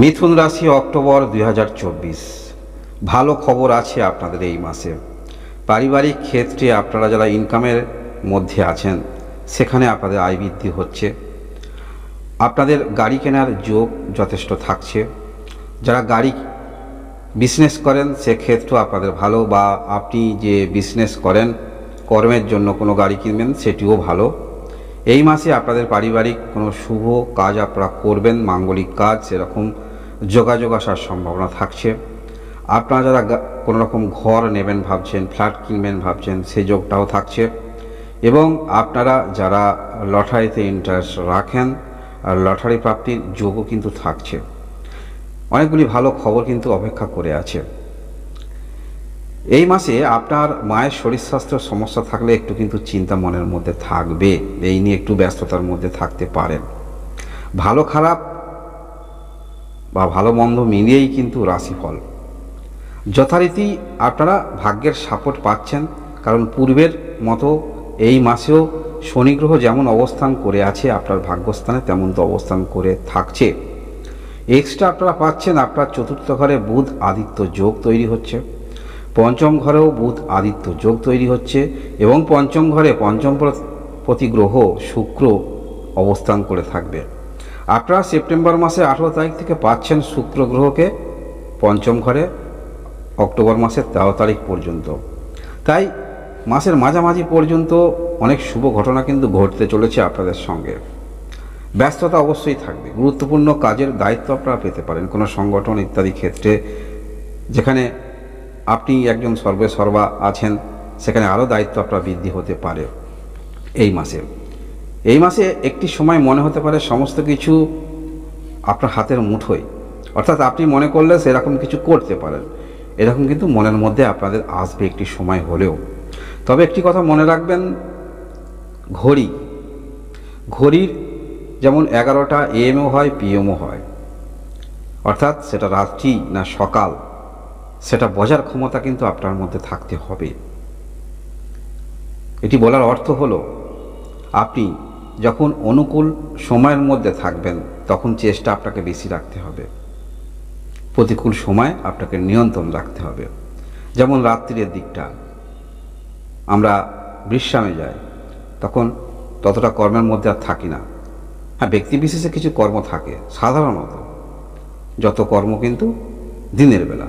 মিথুন রাশি, অক্টোবর দুই হাজার চব্বিশ। ভালো খবর আছে আপনাদের এই মাসে। পারিবারিক ক্ষেত্রে আপনারা যারা ইনকামের মধ্যে আছেন, সেখানে আপনাদের আয় বৃদ্ধি হচ্ছে। আপনাদের গাড়ি কেনার যোগ যথেষ্ট থাকছে। যারা গাড়ি বিজনেস করেন, সেক্ষেত্রেও আপনাদের ভালো বা আপনি যে বিজনেস করেন, কর্মের জন্য কোনো গাড়ি কিনবেন, সেটিও ভালো। এই মাসে আপনাদের পারিবারিক কোনো শুভ কাজ আপনারা করবেন, মাঙ্গলিক কাজ, সেরকম যোগাযোগ আসার সম্ভাবনা থাকছে। আপনারা যারা কোনো রকম ঘর নেবেন ভাবছেন, ফ্ল্যাট কিনবেন ভাবছেন সেই যোগটাও থাকছে। এবং আপনারা যারা লটারিতে ইন্টারেস্ট রাখেন লটারি প্রাপ্তির যোগও কিন্তু থাকছে। অনেকগুলি ভালো খবর কিন্তু অপেক্ষা করে আছে। এই মাসে আপনার মায়ের শরীর স্বাস্থ্যের সমস্যা থাকলে একটু কিন্তু চিন্তা মনের মধ্যে থাকবে। এই নিয়ে একটু ব্যস্ততার মধ্যে থাকতে পারেন। ভালো খারাপ বা ভালো মন্দ মিলিয়েই কিন্তু রাশিফল। যথারীতি আপনারা ভাগ্যের সাপোর্ট পাচ্ছেন, কারণ পূর্বের মতো এই মাসেও শনি গ্রহ যেমন অবস্থান করে আছে, আপনার ভাগ্যস্থানে তেমন তো অবস্থান করে থাকছে। এক্সট্রা আপনারা পাচ্ছেন, আপনার চতুর্থ ঘরে বুধ আদিত্য যোগ তৈরি হচ্ছে, পঞ্চম ঘরেও বুধ আদিত্য যোগ তৈরি হচ্ছে এবং পঞ্চম ঘরে পঞ্চম প্র- প্রতি গ্রহ শুক্র অবস্থান করে থাকবে। আপনারা সেপ্টেম্বর মাসে আঠেরো তারিখ থেকে পাচ্ছেন শুক্র গ্রহকে পঞ্চম ঘরে, অক্টোবর মাসের তেরো তারিখ পর্যন্ত। তাই মাসের মাঝামাঝি পর্যন্ত অনেক শুভ ঘটনা কিন্তু ঘটতে চলেছে আপনাদের সঙ্গে। ব্যস্ততা অবশ্যই থাকবে। গুরুত্বপূর্ণ কাজের দায়িত্ব আপনারা পেতে পারেন। কোনো সংগঠন ইত্যাদি ক্ষেত্রে যেখানে আপনি একজন সর্বে সর্বা আছেন, সেখানে আরও দায়িত্ব আপনার বৃদ্ধি হতে পারে এই মাসে। এই মাসে একটি সময় মনে হতে পারে সমস্ত কিছু আপনার হাতের মুঠোয়। অর্থাৎ আপনি মনে করলে সেরকম কিছু করতে পারেন। এরকম কিন্তু মনের মধ্যে আপনাদের আসবে একটি সময় হলেও। তবে একটি কথা মনে রাখবেন, ঘড়ি। ঘড়ির যেমন এগারোটা এএমও হয় পিএমও হয়। অর্থাৎ সেটা রাত্রি না সকাল, সেটা বজার ক্ষমতা কিন্তু আপনার মধ্যে থাকতে হবে। এটি বলার অর্থ হলো, আপনি যখন অনুকূল সময়ের মধ্যে থাকবেন, তখন চেষ্টা আপনাকে বেশি রাখতে হবে। প্রতিকূল সময় আপনাকে নিয়ন্ত্রণ রাখতে হবে। যেমন রাত্রির দিকটা, আমরা বিশ্রামে যাই, তখন ততটা কর্মের মধ্যে আর থাকি না। হ্যাঁ ব্যক্তি বিশেষে কিছু কর্ম থাকে, সাধারণত। যত কর্ম কিন্তু দিনের বেলা।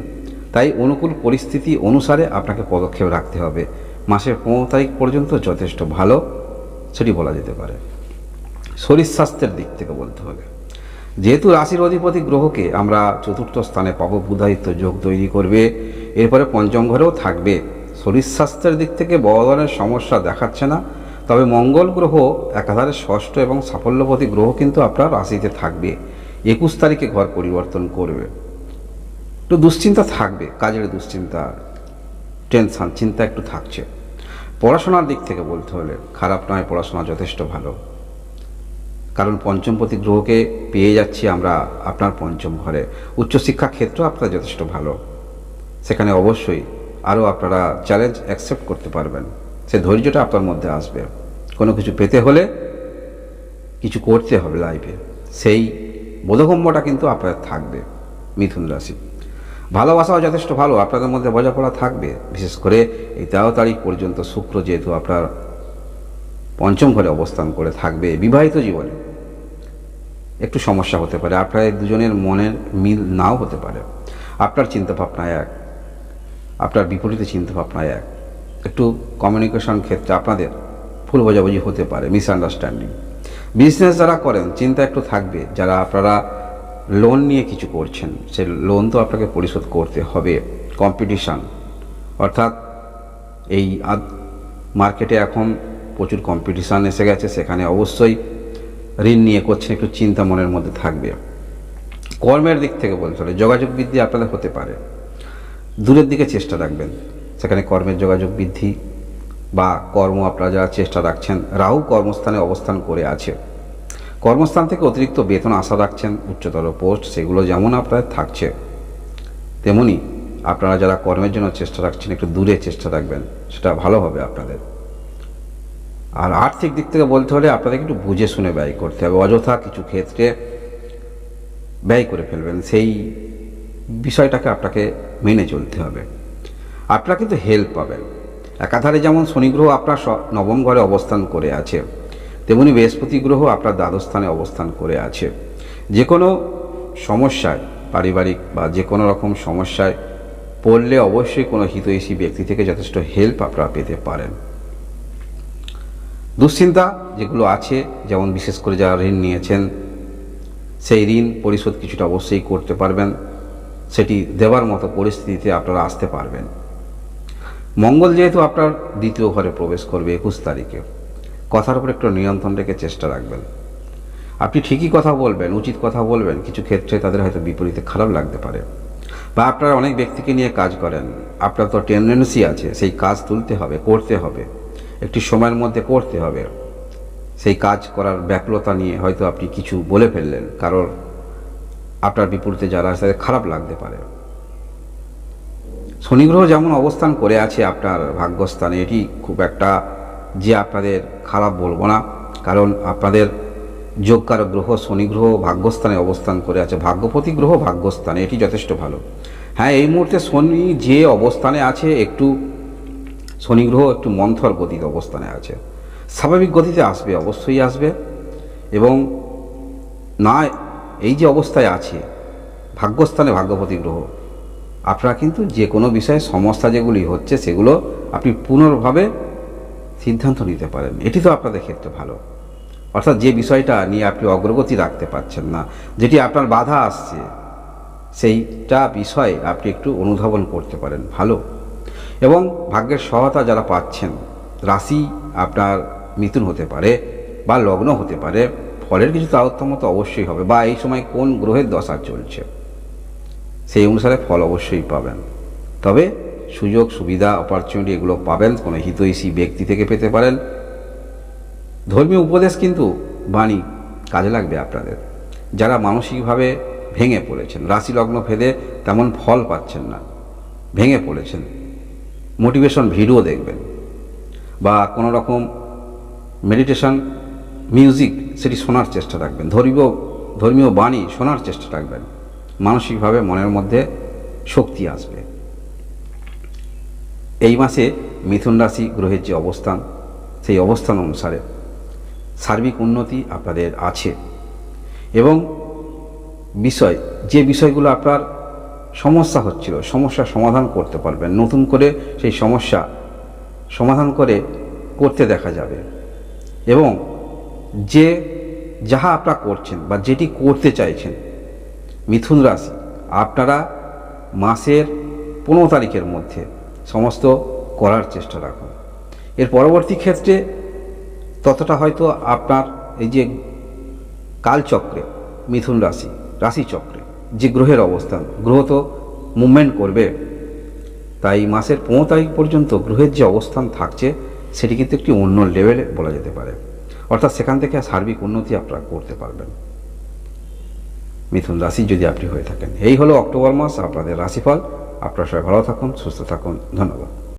তাই অনুকূল পরিস্থিতি অনুসারে আপনাকে পদক্ষেপ রাখতে হবে। মাসের পনেরো তারিখ পর্যন্ত যথেষ্ট ভালো, সেটি বলা যেতে পারে। শরীর স্বাস্থ্যের দিক থেকে বলতে হবে। যেহেতু রাশির অধিপতি গ্রহকে আমরা চতুর্থ স্থানে পাবো বুধায়িত্ব যোগ তৈরি করবে, এরপরে পঞ্চম ঘরেও থাকবে। শরীর স্বাস্থ্যের দিক থেকে বড় ধরনের সমস্যা দেখাচ্ছে না, তবে মঙ্গল গ্রহ একাধারে ষষ্ঠ এবং সাফল্যপতি গ্রহ কিন্তু আপনার রাশিতে থাকবে। একুশ তারিখে ঘর পরিবর্তন করবে। একটু দুশ্চিন্তা থাকবে, কাজের দুশ্চিন্তা, টেনশন, চিন্তা একটু থাকছে। পড়াশোনার দিক থেকে বলতে হলে, খারাপ নয়, পড়াশোনা যথেষ্ট ভালো। কারণ পঞ্চমপতি গ্রহকে পেয়ে যাচ্ছি আমরা আপনার পঞ্চম ঘরে। উচ্চশিক্ষা ক্ষেত্র আপনার যথেষ্ট ভালো। সেখানে অবশ্যই আরও আপনারা চ্যালেঞ্জ অ্যাকসেপ্ট করতে পারবেন। সে ধৈর্যটা আপনার মধ্যে আসবে। কোনো কিছু পেতে হলে কিছু করতে হবে লাইফে সেই বোধগম্যটা কিন্তু আপনার থাকবে মিথুন রাশি। ভালোবাসাও যথেষ্ট ভালো। আপনাদের মধ্যে বোঝাপড়া থাকবে। বিশেষ করে এই তেরো তারিখ পর্যন্ত শুক্র যেহেতু আপনার পঞ্চম ঘরে অবস্থান করে থাকবে বিবাহিত জীবনে। একটু সমস্যা হতে পারে, আপনার দুজনের মনের মিল নাও হতে পারে। আপনার চিন্তাভাবনা এক, আপনার বিপরীতে চিন্তাভাবনা এক। একটু কমিউনিকেশন ক্ষেত্রে আপনাদের ভুল বোঝাবুঝি হতে পারে মিসআন্ডারস্ট্যান্ডিং বিজনেস যারা করেন, চিন্তা একটু থাকবে, যারা আপনারা লোন নিয়ে কিছু করছেন, সে লোন তো আপনাকে পরিশোধ করতে হবে। কম্পিটিশান অর্থাৎ এই মার্কেটে এখন প্রচুর কম্পিটিশান এসে গেছে, সেখানে অবশ্যই ঋণ নিয়ে করছেন, একটু চিন্তা মনের মধ্যে থাকবে। কর্মের দিক থেকে বলতে হলে যোগাযোগ বৃদ্ধি আপনাদের হতে পারে। দূরের দিকে চেষ্টা রাখবেন, সেখানে কর্মের যোগাযোগ বৃদ্ধি বা কর্ম আপনারা যারা চেষ্টা রাখছেন, রাহু কর্মস্থানে অবস্থান করে আছে। কর্মস্থান থেকে অতিরিক্ত বেতন আশা রাখছেন, উচ্চতর পোস্ট, সেগুলো যেমন আপনাদের থাকছে, তেমনি আপনারা যারা কর্মের জন্য চেষ্টা রাখছেন, একটু দূরে চেষ্টা রাখবেন, সেটা ভালো হবে আপনাদের। আর আর্থিক দিক থেকে বলতে হলে আপনাদের একটু বুঝে শুনে ব্যয় করতে হবে, অযথা কিছু ক্ষেত্রে ব্যয় করে ফেলবেন, সেই বিষয়টাকে আপনাকে মেনে চলতে হবে। আপনারা কিন্তু হেল্প পাবেন। একাধারে যেমন শনি গ্রহ আপনার নবম ঘরে অবস্থান করে আছে, তেমনি বৃহস্পতি গ্রহ আপনার দ্বাদশ স্থানে অবস্থান করে আছে। যে কোনো সমস্যায়, পারিবারিক বা যে কোনো রকম সমস্যায় পড়লে অবশ্যই কোনো হিতৈষী ব্যক্তি থেকে যথেষ্ট হেল্প আপনারা পেতে পারেন। দুশ্চিন্তা যেগুলো আছে, যেমন বিশেষ করে যারা ঋণ নিয়েছেন, সেই ঋণ পরিশোধ কিছুটা অবশ্যই করতে পারবেন। সেটি দেওয়ার মতো পরিস্থিতিতে আপনারা আসতে পারবেন। মঙ্গল যেহেতু আপনার দ্বিতীয় ঘরে প্রবেশ করবে একুশ তারিখে। কথার উপর একটু নিয়ন্ত্রণ রেখে চেষ্টা রাখবেন। আপনি ঠিকই কথা বলবেন, উচিত কথা বলবেন, কিছু ক্ষেত্রে তাদের হয়তো বিপরীতে খারাপ লাগতে পারে। বা আপনারা অনেক ব্যক্তিকে নিয়ে কাজ করেন, আপনার তো টেন্ডেন্সি আছে, সেই কাজ তুলতে হবে, করতে হবে। একটি সময়ের মধ্যে করতে হবে। সেই কাজ করার ব্যাকুলতা নিয়ে হয়তো আপনি কিছু বলে ফেললেন। কারণ আপনার বিপরীতে যারা আছে, তাদের খারাপ লাগতে পারে। শনি গ্রহ যেমন অবস্থান করে আছে আপনার ভাগ্যস্থানে, এটি খুব একটা যে আপনাদের খারাপ বলব না। কারণ আপনাদের যোগকার গ্রহ শনি গ্রহ ভাগ্যস্থানে অবস্থান করে আছে। ভাগ্যপতি গ্রহ ভাগ্যস্থানে, এটি যথেষ্ট ভালো। হ্যাঁ এই মুহূর্তে শনি যে অবস্থানে আছে, একটু শনি গ্রহ একটু মন্থর গতিতে অবস্থানে আছে। স্বাভাবিক গতিতে আসবে, অবশ্যই আসবে। এবং না, এই যে অবস্থায় আছে, ভাগ্যস্থানে ভাগ্যপতি গ্রহ, আপনারা কিন্তু যে কোনো বিষয়ে সমস্যা যেগুলি হচ্ছে, সেগুলো আপনি পুনর্ভাবে সিদ্ধান্ত নিতে পারেন। এটি তো আপনাদের ক্ষেত্রে ভালো। অর্থাৎ যে বিষয়টা নিয়ে আপনি অগ্রগতি রাখতে পারছেন না, যেটি আপনার বাধা আসছে, সেইটা বিষয়ে আপনি একটু অনুধাবন করতে পারেন। ভালো। এবং ভাগ্যের সহায়তা যারা পাচ্ছেন, রাশি আপনার মিথুন হতে পারে বা লগ্ন হতে পারে, ফলের কিছু তারতম্য তো অবশ্যই হবে। বা এই সময় কোন গ্রহের দশা চলছে, সেই অনুসারে ফল অবশ্যই পাবেন। তবে সুযোগ, সুবিধা অপরচুনিটি এগুলো পাবেন, কোনো হিতৈষী ব্যক্তি থেকে পেতে পারেন। ধর্মীয় উপদেশ কিন্তু বাণী কাজে লাগবে আপনাদের। যারা মানসিকভাবে ভেঙে পড়েছেন, রাশি লগ্ন ভেদে তেমন ফল পাচ্ছেন না, ভেঙে পড়েছেন মোটিভেশন ভিডিও দেখবেন বা কোনো রকম মেডিটেশন মিউজিক সেটি শোনার চেষ্টা রাখবেন। ধর্মীয় ধর্মীয় বাণী শোনার চেষ্টা রাখবেন। মানসিকভাবে মনের মধ্যে শক্তি আসবে। এই মাসে মিথুন রাশি গ্রহের যে অবস্থান, সেই অবস্থান অনুসারে সার্বিক উন্নতি আপনাদের আছে। এবং বিষয়, যে বিষয়গুলো আপনার সমস্যা হচ্ছিল সমস্যার সমাধান করতে পারবেন। নতুন করে সেই সমস্যা সমাধান করে করতে দেখা যাবে। এবং যে যাহা আপনারা করছেন বা যেটি করতে চাইছেন, মিথুন রাশি, আপনারা মাসের পনেরো তারিখের মধ্যে সমস্ত করার চেষ্টা রাখুন। এর পরবর্তী ক্ষেত্রে ততটা হয়তো আপনার এই যে কালচক্রে মিথুন রাশি, রাশিচক্রে যে গ্রহের অবস্থান, গ্রহ তো মুভমেন্ট করবে, তাই মাসের পনেরো তারিখ পর্যন্ত গ্রহের যে অবস্থান থাকছে, সেটি কিন্তু একটি অন্য লেভেলে বলা যেতে পারে। অর্থাৎ সেখান থেকে সার্বিক উন্নতি আপনারা করতে পারবেন। মিথুন রাশি যদি আপনি হয়ে থাকেন। এই হলো অক্টোবর মাস, আপনাদের রাশিফল। আপনারা সবাই ভালো থাকুন, সুস্থ থাকুন। ধন্যবাদ।